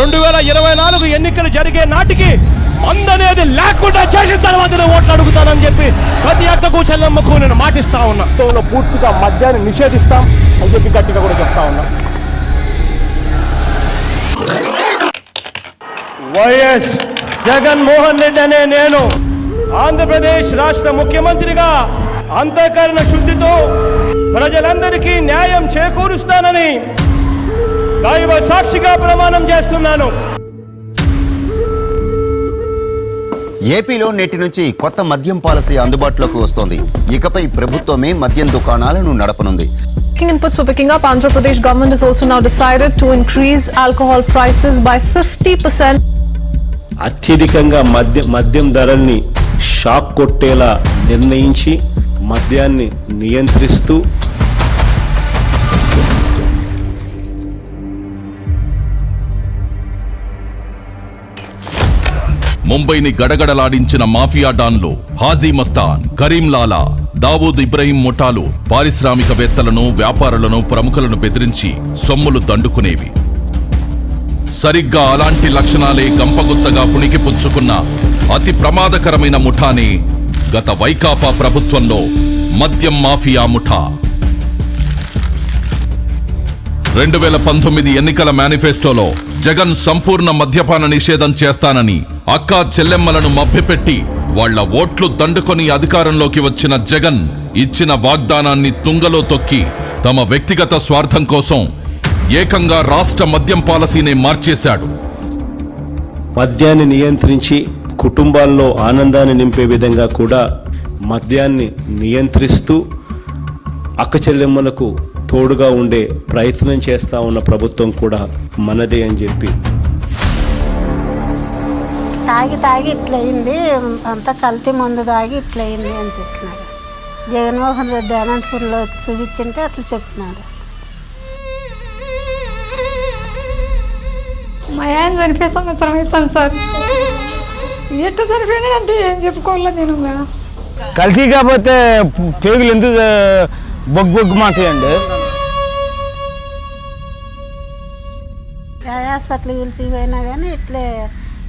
రెండు వేల ఇరవై నాలుగు ఎన్నికలు జరిగే నాటికి మందనేది లేకుండా చేసిన తర్వాత ఓట్లు అడుగుతానని చెప్పి ప్రతి అక్కకు చెల్లమ్మకు నేను మాటిస్తా ఉన్నా. పూర్తిగా మద్యాన్ని నిషేధిస్తాం అని చెప్పి గట్టిగా కూడా చెప్తా ఉన్నా. వైఎస్ జగన్మోహన్ రెడ్డి అనే నేను ఆంధ్రప్రదేశ్ రాష్ట్ర ముఖ్యమంత్రిగా అంతఃకరణ శుద్ధితో ప్రజలందరికీ న్యాయం చేకూరుస్తానని దైవ సాక్షిగా ప్రమాణం చేస్తున్నాను ఏపీలో నేటి నుంచి కొత్త మద్యం పాలసీ అందుబాటులోకి వస్తోంది ఇకపై ప్రభుత్వమే మద్యం దుకాణాలను నడపనుంది Banking inputs were picking up. Andhra Pradesh government has also now decided to increase alcohol prices by 50%. అత్యధికంగా మద్య మద్యం ధరల్ని షాక్ కొట్టేలా నిర్ణయించి మద్యాన్ని నియంత్రిస్తూ ముంబైని గడగడలాడించిన మాఫియా డాన్లు హాజీ మస్తాన్ కరీం లాలా దావూద్ ఇబ్రహీం ముఠాలు పారిశ్రామికవేత్తలను వ్యాపారులను ప్రముఖులను బెదిరించి సొమ్ములు దండుకునేవి. సరిగ్గా అలాంటి లక్షణాలే గంపగుత్తగా పుణికిపుచ్చుకున్న అతి ప్రమాదకరమైన ముఠాని గత వైకాపా ప్రభుత్వంలో మద్యం మాఫియా ముఠా. రెండు వేల పంతొమ్మిది ఎన్నికల మేనిఫెస్టోలో జగన్ సంపూర్ణ మద్యపాన నిషేధం చేస్తానని అక్కా చెల్లెమ్మలను మభ్యపెట్టి వాళ్ళ ఓట్లు దండుకొని అధికారంలోకి వచ్చిన జగన్ ఇచ్చిన వాగ్దానాన్ని తుంగలో తొక్కి తమ వ్యక్తిగత స్వార్థం కోసం ఏకంగా రాష్ట్ర మద్యం పాలసీనే మార్చేశాడు. మద్యాన్ని నియంత్రించి కుటుంబాల్లో ఆనందాన్ని నింపే విధంగా కూడా మద్యాన్ని నియంత్రిస్తూ అక్క చెల్లెమ్మలకు తోడుగా ఉండే ప్రయత్నం చేస్తా ఉన్న ప్రభుత్వం కూడా మనదే అని చెప్పి. తాగి తాగి ఇట్లయింది అంతా కల్తీ మందు తాగి ఇట్లయింది అని చెప్పినారు. జగన్మోహన్ రెడ్డి అనంతపూర్లో చూపించింటే అట్లా చెప్పినాడు మా ఆయన చనిపోయే సంవత్సరం అవుతాను సార్. ఎట్ట చనిపోయినాడంటే ఏం చెప్పుకోవాలా నేను. కల్తీ కాకపోతే పేగులు ఎందుకు బొగ్గు బొగ్గు మాతాయండి హాస్పిటల్ పిలిచి పోయినా కానీ ఇట్లే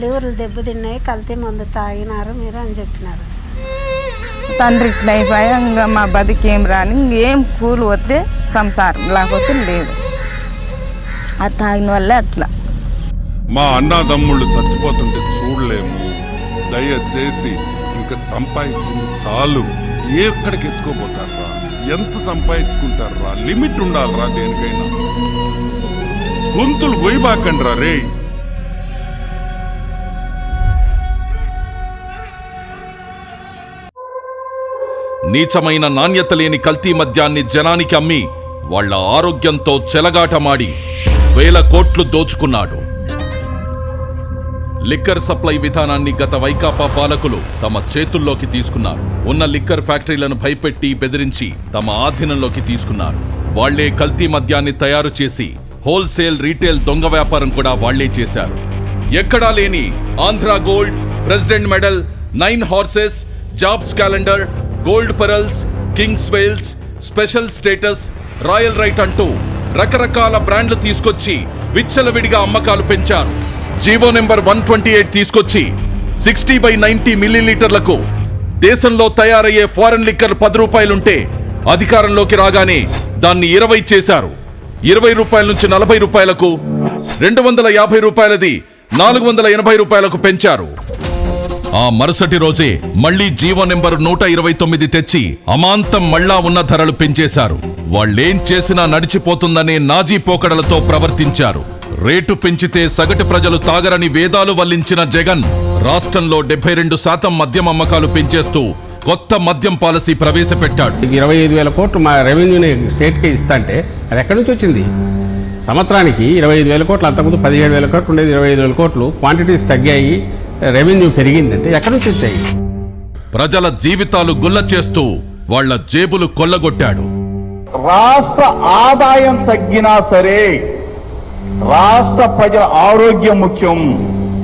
లివర్లు దెబ్బతిన్నాయి కల్తీ మందు తాగినారు మీరు అని చెప్పినారు. తండ్రి ఇట్లా అయిపోయా ఇంకా మా బతికేం రాని ఇంకేం కూలి వస్తే సంసారం లేకపోతే లేదు. అది తాగిన వల్లే అట్లా. మా అన్నదమ్ముళ్ళు చచ్చిపోతుంటే చూడలేము. దయచేసి ఇంకా సంపాదించింది చాలు. ఎక్కడికి ఎత్తుకోపోతారా ఎంత సంపాదించుకుంటారా లిమిట్ ఉండాలరా దేనికైనా. గొంతులు గొయ్యబాకండ్రా రే. నీచమైన నాణ్యత లేని కల్తీ మద్యాన్ని జనానికి అమ్మి వాళ్ళ ఆరోగ్యంతో చెలగాటమాడి వేల కోట్లు దోచుకున్నాడు. లిక్కర్ సప్లై విధానాన్ని గత వైకాపా పాలకులు తమ చేతుల్లోకి తీసుకున్నారు. ఉన్న లిక్కర్ ఫ్యాక్టరీలను భయపెట్టి బెదిరించి తమ ఆధీనంలోకి తీసుకున్నారు. వాళ్ళే కల్తీ మద్యాన్ని తయారు చేసి హోల్సేల్ రీటైల్ దొంగ వ్యాపారం కూడా వాళ్ళే చేశారు. ఎక్కడా లేని Andhra Gold President Medal Nine Horses Jobs Calendar Gold Pearls Kings Wales Special Status Royal Right అంటూ రకరకాల బ్రాండ్లు తీసుకొచ్చి విచ్చలవిడిగా అమ్మకాలు పెంచారు. GO number one twenty eight తీసుకొచ్చి సిక్స్టీ బై నైన్టీ మిల్లీలీటర్లకు దేశంలో తయారయ్యే ఫారెన్ లిక్కర్ పది రూపాయలుంటే అధికారంలోకి రాగానే దాన్ని ఇరవై చేశారు. ఇరవై రూపాయల నుంచి నలభై రూపాయలకు రెండు వందల యాభై రూపాయలది నాలుగు వందల ఎనభై రూపాయలకు పెంచారు. ఆ మరుసటి రోజే మళ్ళీ జీవో నెంబర్ నూట ఇరవై తొమ్మిది తెచ్చి అమాంతం మళ్ళా ఉన్న ధరలు పెంచేశారు. వాళ్ళేం చేసినా నడిచిపోతుందనే నాజీ పోకడలతో ప్రవర్తించారు. రేటు పెంచితే సగటు ప్రజలు తాగరని వేదాలు వల్లించిన జగన్ రాష్ట్రంలో డెబ్బై రెండు శాతం మద్యం అమ్మకాలు పెంచేస్తూ కొత్త మద్యం పాలసీ ప్రవేశపెట్టాడు. ఇరవై ఐదు వేల కోట్లు మా రెవెన్యూని స్టేట్కి ఇస్తా అంటే అది ఎక్కడి నుంచి వచ్చింది? సంవత్సరానికి ఇరవై ఐదు వేల కోట్లు అంతకుముందు పదిహేడు వేల కోట్లు ఉండేది ఇరవై ఐదు వేల కోట్లు. క్వాంటిటీస్ తగ్గాయి రెవెన్యూ పెరిగిందంటే ఎక్కడి నుంచి వచ్చాయి? ప్రజల జీవితాలు గుల్ల చేస్తూ వాళ్ళ జేబులు కొల్లగొట్టాడు. రాష్ట్ర ఆదాయం తగ్గినా సరే రాష్ట్ర ప్రజల ఆరోగ్యం ముఖ్యం.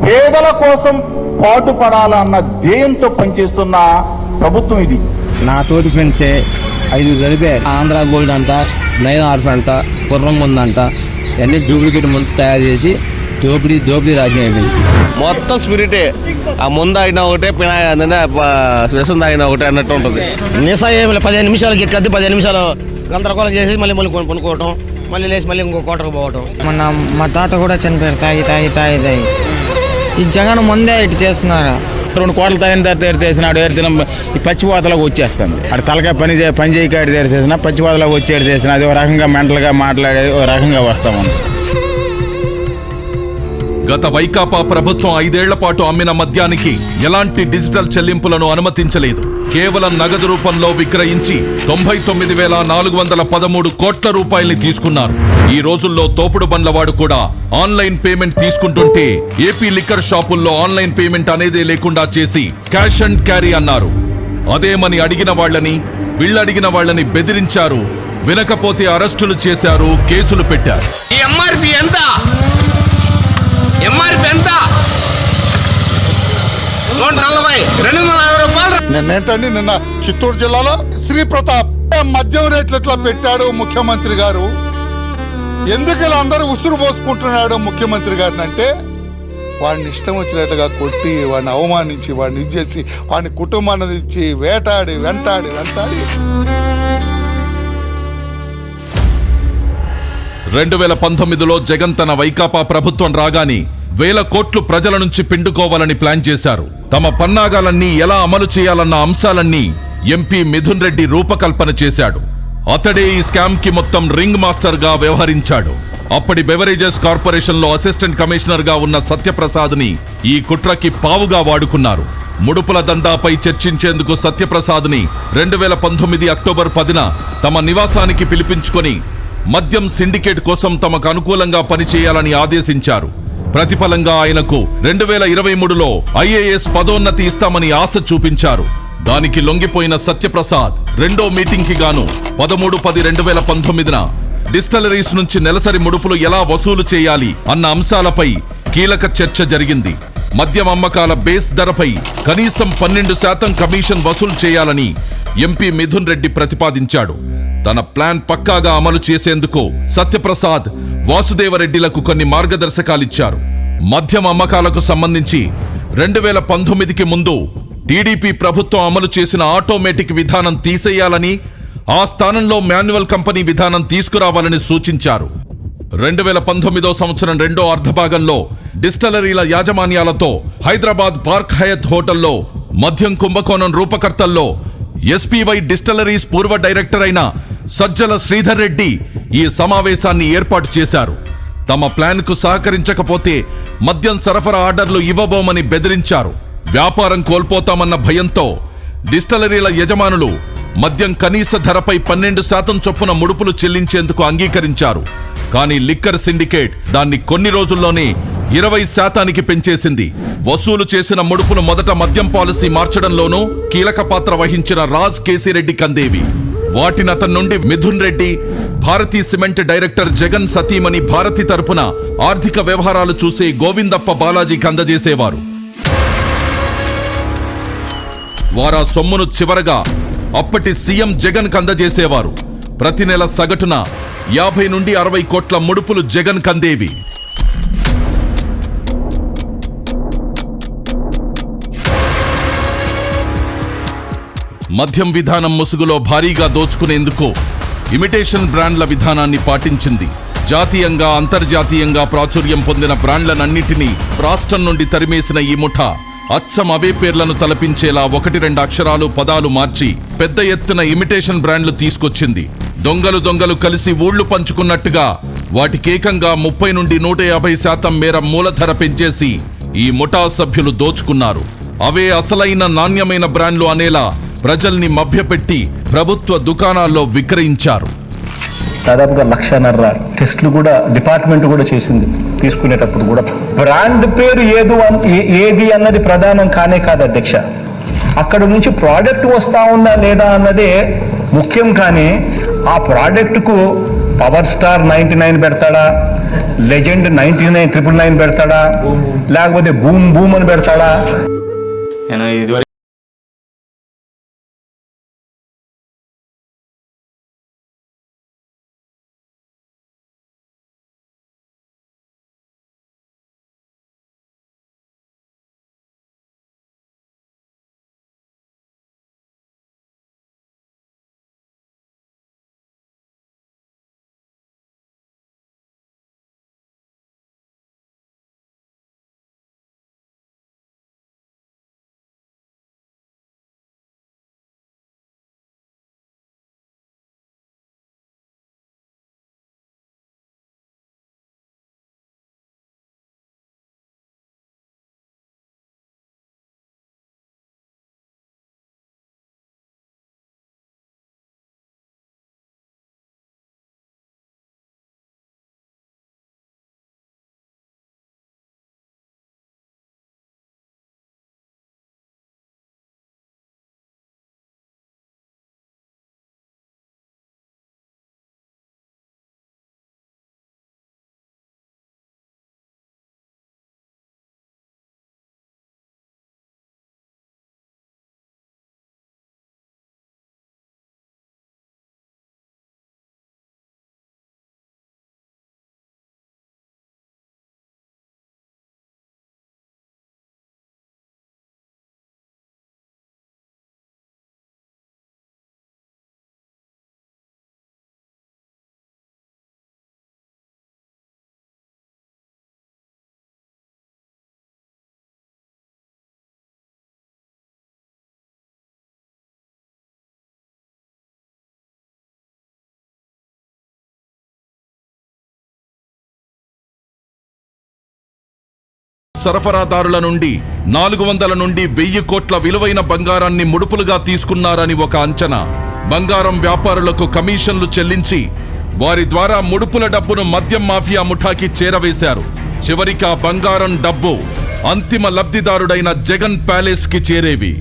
పేదల కోసం పాటుపడాలన్న ధ్యేయంతో పనిచేస్తున్న ప్రభుత్వం ఇది. నా తోటి ఫ్రెండ్సే ఐదు జరిపే ఆంధ్ర గోల్డ్ అంట నైన్ ఆర్ఫ్ అంట కుర్రం ముందు అంట ఇవన్నీ డూప్లికేట్ ముందు తయారు చేసి దోపిడీ దోపిడీ రాజ్యం అయిపోయింది మొత్తం స్పిరిటే. ఆ ముందు అయినా ఒకటే పినా విషం తాగినా ఒకటే అన్నట్టు ఉంటుంది. నిసా ఏమి పదిహేను నిమిషాలకి ఎక్కద్ది పదిహేను నిమిషాలు గందరగోళం చేసి మళ్ళీ మళ్ళీ కొను- కొనుక్కోవటం మళ్ళీ లేచి మళ్ళీ ఇంకో కోటకు పోవటం. మొన్న మా తాత కూడా చనిపోయారు తాగి తాగి తాగి తాగి. ఈ జగన్ ముందే ఇటు చేస్తున్నారు. రెండు కోట్ల తాగిన తర్వాత ఏడు చేసినాడు ఏడు దినం ఈ పచ్చిపోతలకు వచ్చేస్తుంది. అక్కడ తలకాయ పని చే పని చేయకాడు ఏడు చేసిన పచ్చిపోతలకు వచ్చి ఏడు చేసిన అది ఒక రకంగా మెంటల్గా మాట్లాడే ఒక రకంగా వస్తామని గత వైకాపా ప్రభుత్వం ఐదేళ్ళ పాటు అమ్మిన మద్యానికి ఎలాంటి డిజిటల్ చెల్లింపులను అనుమతించలేదు. కేవలం నగదు రూపంలో విక్రయించి తొంభై తొమ్మిది వేల నాలుగు వందల పదమూడు కోట్ల రూపాయల్ని తీసుకున్నారు. ఈ రోజుల్లో తోపుడు బండ్లవాడు కూడా ఆన్లైన్ పేమెంట్ తీసుకుంటుంటే ఏపీ లిక్కర్ షాపుల్లో ఆన్లైన్ పేమెంట్ అనేదే లేకుండా చేసి క్యాష్ అండ్ క్యారీ అన్నారు. అదేమని అడిగిన వాళ్ళని వీళ్ళడిగిన వాళ్ళని బెదిరించారు. వినకపోతే అరెస్టులు చేశారు కేసులు పెట్టారు. ఎంఆర్పి ఎంత? ఎంఆర్పి ఎంత? నూట నలభై రెండు వందల యాభై నిన్నేంటండి నిన్న చిత్తూరు జిల్లాలో శ్రీ ప్రతాప్ మద్యం రేట్లు ఎట్లా పెట్టాడు ముఖ్యమంత్రి గారు? ఎందుకు ఇలా అందరూ ఉసురు పోసుకుంటున్నాడు ముఖ్యమంత్రి గారిని అంటే వాడిని ఇష్టం వచ్చినట్టుగా కొట్టి వాడిని అవమానించి వాడిని ఇది చేసి వాడిని కుటుంబాన్ని ఇచ్చి వేటాడి వెంటాడి వెంటాడి. రెండు వేల పంతొమ్మిదిలో జగన్ తన వైకాపా ప్రభుత్వం రాగానే వేల కోట్లు ప్రజల నుంచి పిండుకోవాలని ప్లాన్ చేశారు. తమ పన్నాగాలన్నీ ఎలా అమలు చేయాలన్న అంశాలన్నీ ఎంపీ మిథున్ రెడ్డి రూపకల్పన చేశాడు. అతడే ఈ స్కామ్కి మొత్తం రింగ్ మాస్టర్గా వ్యవహరించాడు. అప్పటి బెవరేజెస్ కార్పొరేషన్లో అసిస్టెంట్ కమిషనర్గా ఉన్న సత్యప్రసాద్ని ఈ కుట్రకి పావుగా వాడుకున్నారు. ముడుపుల దందాపై చర్చించేందుకు సత్యప్రసాద్ని రెండు వేల పంతొమ్మిది అక్టోబర్ పదిన తమ నివాసానికి పిలిపించుకొని మద్యం సిండికేట్ కోసం తమకు అనుకూలంగా పనిచేయాలని ఆదేశించారు. ప్రతిఫలంగా ఆయనకు రెండు వేల ఇరవై మూడులో ఐఏఎస్ పదోన్నతి ఇస్తామని ఆశ చూపించారు. దానికి లొంగిపోయిన సత్యప్రసాద్ రెండో మీటింగ్కి గాను పదమూడు పది రెండు వేల పంతొమ్మిదిన డిస్టలరీస్ నుంచి నెలసరి ముడుపులు ఎలా వసూలు చేయాలి అన్న అంశాలపై కీలక చర్చ జరిగింది. మద్యం అమ్మకాల బేస్ ధరపై కనీసం పన్నెండు శాతం కమిషన్ వసూలు చేయాలని ఎంపీ మిథున్ రెడ్డి ప్రతిపాదించాడు. తన ప్లాన్ పక్కాగా అమలు చేసేందుకు సత్యప్రసాద్ వాసుదేవరెడ్డిలకు కొన్ని మార్గదర్శకాలిచ్చారు. మద్యం అమ్మకాలకు సంబంధించి రెండు వేల పంతొమ్మిదికి ముందు టీడీపీ ప్రభుత్వం అమలు చేసిన ఆటోమేటిక్ విధానం తీసేయాలని ఆ స్థానంలో మాన్యువల్ కంపెనీ విధానం తీసుకురావాలని సూచించారు. రెండు వేల పంతొమ్మిదో సంవత్సరం రెండో అర్ధభాగంలో డిస్టలరీల యాజమాన్యాలతో హైదరాబాద్ పార్క్ హయత్ హోటల్లో మద్యం కుంభకోణం రూపకర్తల్లో ఎస్పీవై డిస్టలరీస్ పూర్వ డైరెక్టర్ అయిన సజ్జల శ్రీధర్ రెడ్డి ఈ సమావేశాన్ని ఏర్పాటు చేశారు. తమ ప్లాన్కు సహకరించకపోతే మద్యం సరఫరా ఆర్డర్లు ఇవ్వబోమని బెదిరించారు. వ్యాపారం కోల్పోతామన్న భయంతో డిస్టలరీల యజమానులు మద్యం కనీస ధరపై పన్నెండు శాతం చొప్పున ముడుపులు చెల్లించేందుకు అంగీకరించారు. కానీ లిక్కర్ సిండికేట్ దాన్ని కొన్ని రోజుల్లోనే ఇరవై శాతానికి పెంచేసింది. వసూలు చేసిన ముడుపును మొదట మద్యం పాలసీ మార్చడంలోనూ కీలక పాత్ర వహించిన రాజ్ కేసిరెడ్డి కందేవి. వాటిని అతని నుండి మిథున్ రెడ్డి భారతీ సిమెంట్ డైరెక్టర్ జగన్ సతీమణి భారతి తరపున ఆర్థిక వ్యవహారాలు చూసే గోవిందప్ప బాలాజీకి అందజేసేవారు. వారా సొమ్మును చివరగా అప్పటి సీఎం జగన్ కందజేసేవారు ప్రతి నెల సగటున యాభై నుండి అరవై కోట్ల ముడుపులు జగన్ కందేవి. మద్యం విధానం ముసుగులో భారీగా దోచుకునేందుకు ఇమిటేషన్ బ్రాండ్ల విధానాన్ని పాటించింది. జాతీయంగా అంతర్జాతీయంగా ప్రాచుర్యం పొందిన బ్రాండ్లనన్నిటినీ రాష్ట్రం నుండి తరిమేసిన ఈ ముఠ అచ్చం అవే పేర్లను తలపించేలా ఒకటి రెండు అక్షరాలు పదాలు మార్చి పెద్ద ఎత్తున ఇమిటేషన్ బ్రాండ్లు తీసుకొచ్చింది. దొంగలు దొంగలు కలిసి ఊళ్ళు పంచుకున్నట్టుగా వాటికేకంగా ముప్పై నుండి నూట యాభై శాతం మేర మూలధర పెంచేసి ఈ ముఠా సభ్యులు దోచుకున్నారు. అవే అసలైన నాణ్యమైన బ్రాండ్లు అనేలా ప్రజల్ని మభ్యపెట్టి ప్రభుత్వ దుకాణాల్లో విక్రయించారు. దాదాపుగా లక్షన్నర టెస్టులు కూడా డిపార్ట్మెంట్ కూడా చేసింది తీసుకునేటప్పుడు కూడా. బ్రాండ్ పేరు ఏదు ఏది అన్నది ప్రధానం కానే కాదు అధ్యక్ష. అక్కడ నుంచి ప్రోడక్ట్ వస్తా ఉందా లేదా అన్నదే ముఖ్యం కానీ ఆ ప్రోడక్ట్కు పవర్ స్టార్ నైంటీ నైన్ పెడతాడా? Legend ninety nine triple nine పెడతాడా? లేకపోతే బూమ్ బూమ్ అని పెడతాడా? సరఫరాదారుల నుండి నాలుగు వందల నుండి వెయ్యి కోట్ల విలువైన బంగారాన్ని ముడుపులుగా తీసుకున్నారని ఒక అంచనా. బంగారం వ్యాపారులకు కమిషన్లు చెల్లించి వారి ద్వారా ముడుపుల డబ్బును మద్యం మాఫియా ముఠాకి చేరవేశారు. చివరికి ఆ బంగారం డబ్బు అంతిమ లబ్ధిదారుడైన జగన్ ప్యాలెస్కి చేరేవి.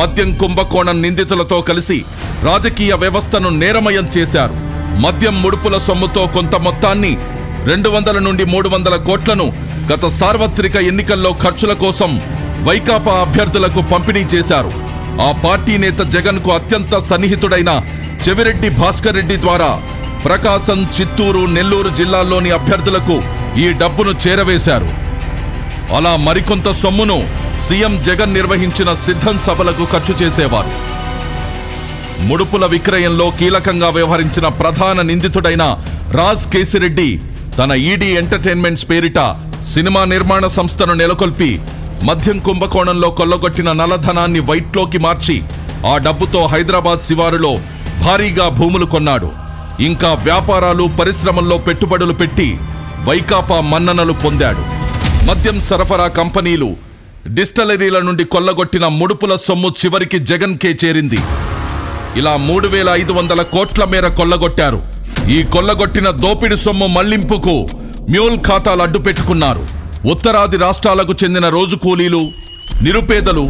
మద్యం కుంభకోణం నిందితులతో కలిసి రాజకీయ వ్యవస్థను నేరమయం చేశారు. మద్యం ముడుపుల సొమ్ముతో కొంత మొత్తాన్ని రెండు వందల నుండి మూడు వందల కోట్లను గత సార్వత్రిక ఎన్నికల్లో ఖర్చుల కోసం వైకాపా అభ్యర్థులకు పంపిణీ చేశారు. ఆ పార్టీ నేత జగన్కు అత్యంత సన్నిహితుడైన చెవిరెడ్డి భాస్కర్ రెడ్డి ద్వారా ప్రకాశం చిత్తూరు నెల్లూరు జిల్లాల్లోని అభ్యర్థులకు ఈ డబ్బును చేరవేశారు. అలా మరికొంత సొమ్మును సీఎం జగన్ నిర్వహించిన సిద్ధం సభలకు ఖర్చు చేసేవారు. ముడుపుల విక్రయంలో కీలకంగా వ్యవహరించిన ప్రధాన నిందితుడైన రాజ్ కేసిరెడ్డి తన ఈడీ ఎంటర్టైన్మెంట్స్ పేరిట సినిమా నిర్మాణ సంస్థను నెలకొల్పి మద్యం కుంభకోణంలో కొల్లగొట్టిన నల్లధనాన్ని వైట్లోకి మార్చి ఆ డబ్బుతో హైదరాబాద్ శివారులో భారీగా భూములు కొన్నాడు. ఇంకా వ్యాపారాలు పరిశ్రమల్లో పెట్టుబడులు పెట్టి వైకాపా మన్ననలు పొందాడు. మద్యం సరఫరా కంపెనీలు డిస్టలరీల నుండి కొల్లగొట్టిన ముడుపుల సొమ్ము చివరికి జగన్కే చేరింది. ఇలా మూడు వేల ఐదు వందల కోట్ల మేర కొల్లగొట్టారు. ఈ కొల్లగొట్టిన దోపిడి సొమ్ము మళ్ళింపుకు మ్యూల్ ఖాతాలు అడ్డు పెట్టుకున్నారు. ఉత్తరాది రాష్ట్రాలకు చెందిన రోజు కూలీలు నిరుపేదలు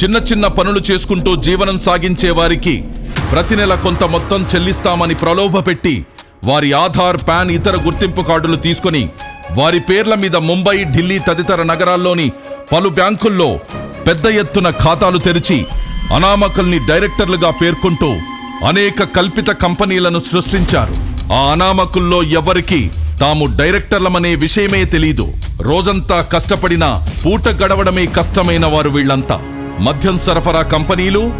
చిన్న చిన్న పనులు చేసుకుంటూ జీవనం సాగించే వారికి ప్రతి నెల కొంత మొత్తం చెల్లిస్తామని ప్రలోభపెట్టి వారి ఆధార్ పాన్ ఇతర గుర్తింపు కార్డులు తీసుకొని వారి పేర్ల మీద ముంబై ఢిల్లీ తదితర నగరాల్లోని పలు బ్యాంకుల్లో పెద్ద ఎత్తున ఖాతాలు తెరిచి అనామకుల్ని డైరెక్టర్లుగా పేర్కొంటూ అనేక కల్పిత కంపెనీలను సృష్టించారు. ఆ అనామకుల్లో ఎవరికి తాము డైరెక్టర్లమనే విషయమే తెలీదు. రోజంతా కష్టపడినా పూట గడవడమే కష్టమైన వారు వీళ్ళంతా. మద్యం సరఫరా కంపెనీలు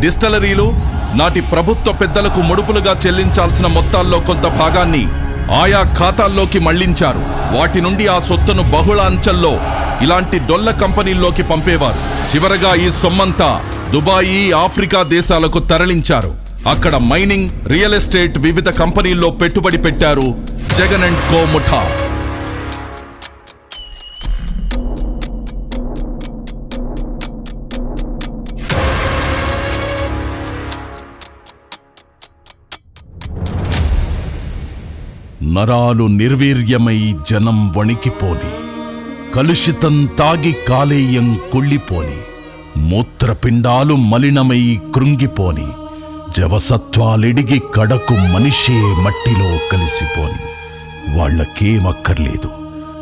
డిస్టలరీలు నాటి ప్రభుత్వ పెద్దలకు ముడుపులుగా చెల్లించాల్సిన మొత్తాల్లో కొంత భాగాన్ని ఆయా ఖాతాల్లోకి మళ్ళించారు. వాటి నుండి ఆ సొత్తును బహుళ అంచెల్లో ఇలాంటి డొల్ల కంపెనీల్లోకి పంపేవారు. చివరగా ఈ సొమ్మంతా దుబాయి ఆఫ్రికా దేశాలకు తరలించారు. అక్కడ మైనింగ్ రియల్ ఎస్టేట్ వివిధ కంపెనీల్లో పెట్టుబడి పెట్టారు జగన్ అండ్ కో ముఠా. నరాలు నిర్వీర్యమై జనం వణికిపోని కలుషితం తాగి కాలేయం కుళ్ళిపోని మూత్రపిండాలు మలినమై కృంగిపోని జవసత్వాలిడిగి కడకు మనిషే మట్టిలో కలిసిపోని వాళ్ళకేమక్కర్లేదు.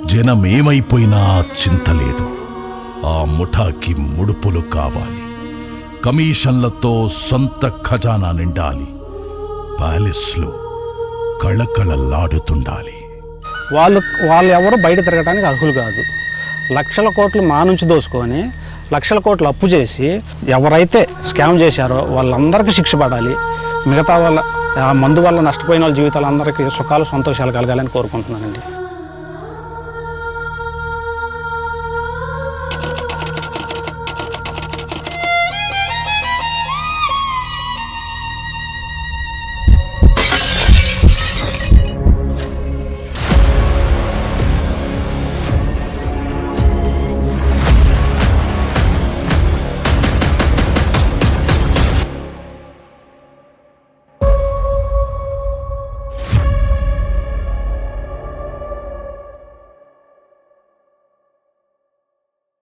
జనమేమైపోయినా చింతలేదు. ఆ ముఠాకి ముడుపులు కావాలి. కమిషన్లతో సొంత ఖజానా నిండాలి. ప్యాలెస్లు కళకళలాడుతుండాలి. వాళ్ళు వాళ్ళు ఎవరు బయట తిరగడానికి అర్హులు కాదు. లక్షల కోట్లు మా నుంచి దోసుకొని లక్షల కోట్లు అప్పు చేసి ఎవరైతే స్కామ్ చేశారో వాళ్ళందరికీ శిక్ష పడాలి. మిగతా వాళ్ళ ఆ మందు వల్ల నష్టపోయిన వాళ్ళ జీవితాలందరికీ సుఖాలు సంతోషాలు కలగాలని కోరుకుంటున్నానండి.